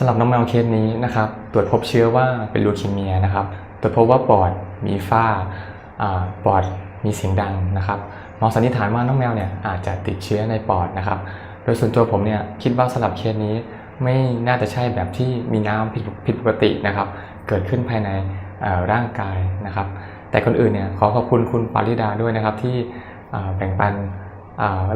สำหรับน้องแมวเคสนี้นะครับตรวจพบเชื้อว่าเป็นลูคีเมียนะครับตรวจพบว่าปอดมีฝ้าปอดมีเสียงดังนะครับหมอสันนิษฐานว่าน้องแมวเนี่ยอาจจะติดเชื้อในปอดนะครับ โดยส่วนตัวผมเนี่ยคิดว่าสำหรับเคสนี้ไม่น่าจะใช่แบบที่มีน้ำผิดผิดปกตินะครับ เกิดขึ้นภายในร่างกายนะครับ แต่คนอื่นเนี่ยขอขอบคุณคุณปาริดาด้วยนะครับที่แบ่งปัน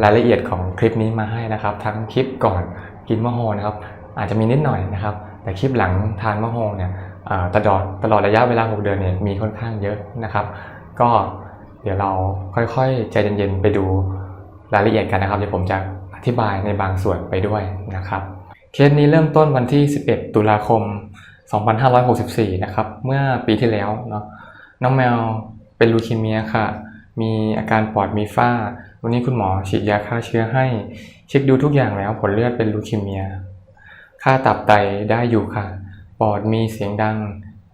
รายละเอียดของคลิปนี้มาให้นะครับ ทั้งคลิปก่อนกินมะโฮนะครับ อาจจะมีนิดหน่อยนะครับ แต่คลิปหลังทานมะโฮเนี่ยตลอดตลอดระยะเวลา 6 เดือนเนี่ยมีค่อนข้างเยอะนะครับ ก็เดี๋ยวเราค่อยๆ ใจเย็นๆ ไปดูรายละเอียดกันนะครับเดี๋ยวผมจะอธิบายในบางส่วนไปด้วยนะครับเคสนี้เริ่มต้นวันที่ 11 ตุลาคม 2564 นะครับ เมื่อปีที่แล้วเนาะน้องแมวเป็นลูคีเมียค่ะ มีอาการปอดมีฝ้า วันนี้คุณหมอฉีดยาฆ่าเชื้อให้ เช็คดูทุกอย่างแล้วผลเลือดเป็นลูคีเมีย ค่าตับไตได้อยู่ค่ะ ปอดมีเสียงดัง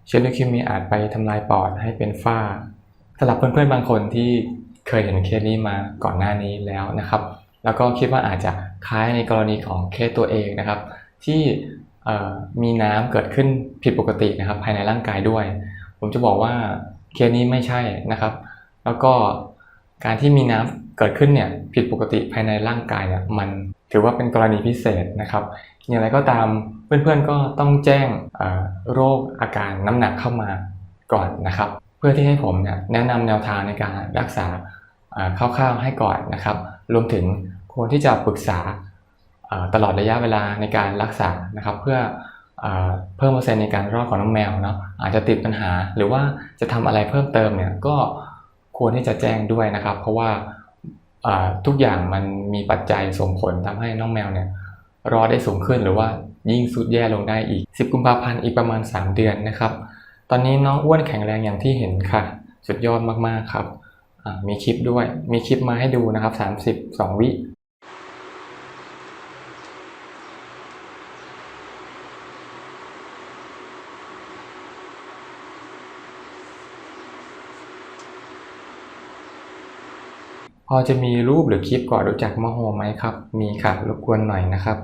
เชื้อลูคีเมีอาจไปทำลายปอดให้เป็นฝ้าสำหรับเพื่อนๆบางคนที่เคยเห็นเคสนี้มาก่อนหน้านี้แล้วนะครับ แล้วก็คิดว่าอาจจะคล้ายในกรณีของเคสตัวเองนะครับ ที่มีน้ำเกิดขึ้นผิดปกตินะครับ ภายในร่างกายด้วย ผมจะบอกว่าเคสนี้ไม่ใช่นะครับ แล้วก็ การที่มีน้ำเกิดขึ้นเนี่ยผิดปกติภายในร่างกายเนี่ยมันถือว่าเป็นกรณีพิเศษนะครับ อย่างไรก็ตามเพื่อนๆก็ต้องแจ้งโรคอาการน้ำหนักเข้ามาก่อนนะครับ เพื่อที่ให้ผมเนี่ยแนะนำแนวทางในการรักษาคร่าวๆให้ก่อนนะครับ รวมถึงควรที่จะปรึกษาตลอดระยะเวลาในการรักษานะครับ เพื่อเอ่อเพิ่มเปอร์เซ็นต์ในการรอดของน้องแมวเนาะอาจจะติดปัญหา หรือว่าจะทำอะไรเพิ่มเติมเนี่ยก็ ควรที่จะแจ้งด้วยนะครับ เพราะว่าทุกอย่างมันมีปัจจัยส่งผลทำให้น้องแมวเนี่ยรอได้สูงขึ้นหรือว่ายิ่งสุดแย่ลงได้อีก 10 กุมภาพันธ์อีกประมาณ 3 เดือนนะครับ ตอนนี้น้องอ้วนแข็งแรงอย่างที่เห็นค่ะ สุดยอดมากๆครับ มีคลิปด้วย มีคลิปมาให้ดูนะครับ 32 วิ พอจะมีรูปหรือคลิปก่อนรู้จักมโฮไหมครับ มีค่ะรบกวนหน่อยนะครับ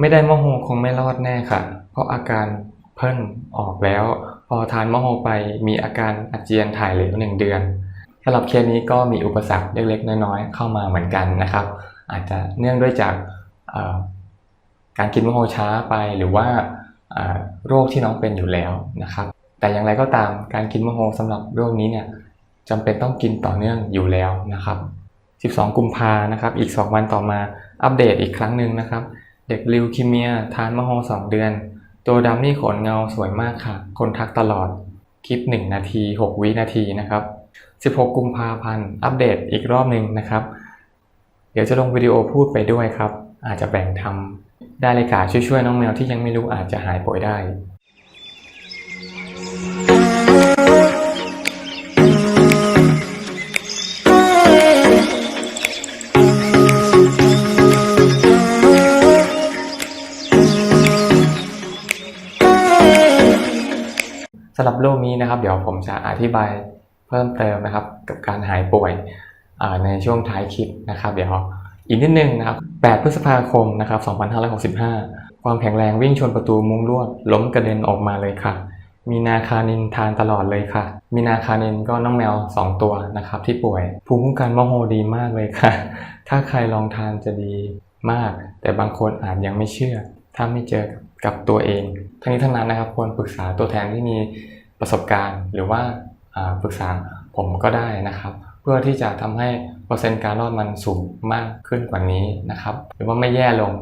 ไม่ได้มโฮคงไม่รอดแน่ค่ะ เพราะอาการเพิ่นออกแล้ว พอทานมะโฮไปมีอาการอาเจียนถ่ายเหลวหนึ่งเดือนสำหรับเคสนี้ก็มีอุปสรรคเล็กๆน้อยๆเข้ามาเหมือนกันนะครับ อาจจะเนื่องด้วยจากการกินมะโฮช้าไปหรือว่าโรคที่น้องเป็นอยู่แล้วนะครับ แต่อย่างไรก็ตามการกินมะโฮสำหรับโรคนี้เนี่ยจำเป็นต้องกินต่อเนื่องอยู่แล้วนะครับ 12 กุมภานะครับ อีก 2 วันต่อมาอัปเดตอีกครั้งหนึ่งนะครับ เด็กลิวคีเมีย ทานมะโฮสองเดือน ตัวดำนี่ขนเงาสวยมากค่ะ คนทักตลอด คลิป 1 นาที 6 วินาทีนะครับ 16 กุมภาพันธ์ อัปเดตอีกรอบหนึ่งนะครับ เดี๋ยวจะลงวิดีโอพูดไปด้วยครับ อาจจะแบ่งทำได้เลยค่ะช่วยๆน้องแมวที่ยังไม่รู้อาจจะหายป่วยได้ สำหรับโรคนี้นะครับ เดี๋ยวผมจะอธิบายเพิ่มเติมนะครับ กับการหายป่วยในช่วงท้ายคลิปนะครับ เดี๋ยวอีกนิดนึงนะครับ 8 พฤษภาคมนะครับ 2565 ความแข็งแรงวิ่งชนประตูมุ้งลวด ล้มกระเด็นออกมาเลยค่ะ มีนาคานินทานตลอดเลยค่ะ มีนาคานินก็น้องแมว 2 ตัวนะครับที่ป่วย ภูมิคุ้มกันมโฮดีมากเลยค่ะ ถ้าใครลองทานจะดีมาก แต่บางคนอาจยังไม่เชื่อ ถ้าไม่เจอกับ กับตัวเอง ทั้งนี้ทั้งนั้นนะครับควรปรึกษาตัวแทนที่มีประสบการณ์ หรือว่าปรึกษาผมก็ได้นะครับ เพื่อที่จะทำให้เปอร์เซ็นต์การรอดมันสูงมากขึ้นกว่านี้นะครับ หรือว่าไม่แย่ลง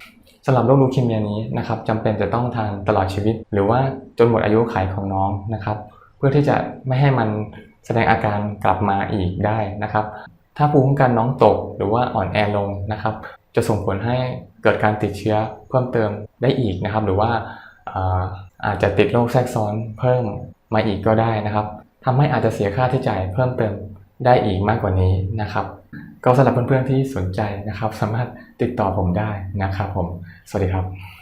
สำหรับโรคลูคีเมียนี้นะครับจำเป็นจะต้องทานตลอดชีวิต หรือว่าจนหมดอายุขัยของน้องนะครับ เพื่อที่จะไม่ให้มันแสดงอาการกลับมาอีกได้นะครับ ถ้าภูมิคุ้มกันน้องตกหรือว่าอ่อนแอลงนะครับ จะส่งผลให้ เกิดการติดเชื้อเพิ่มเติมได้อีกนะครับ หรือว่าอาอาจจะติดโรคแทรกซ้อนเพิ่มมาอีกก็ได้นะครับทำให้อาจจะเสียค่าใช้จ่ายเพิ่มเติมได้อีกมากกว่านี้นะครับ ก็สำหรับเพื่อนๆที่สนใจนะครับ สามารถติดต่อผมได้นะครับผม สวัสดีครับ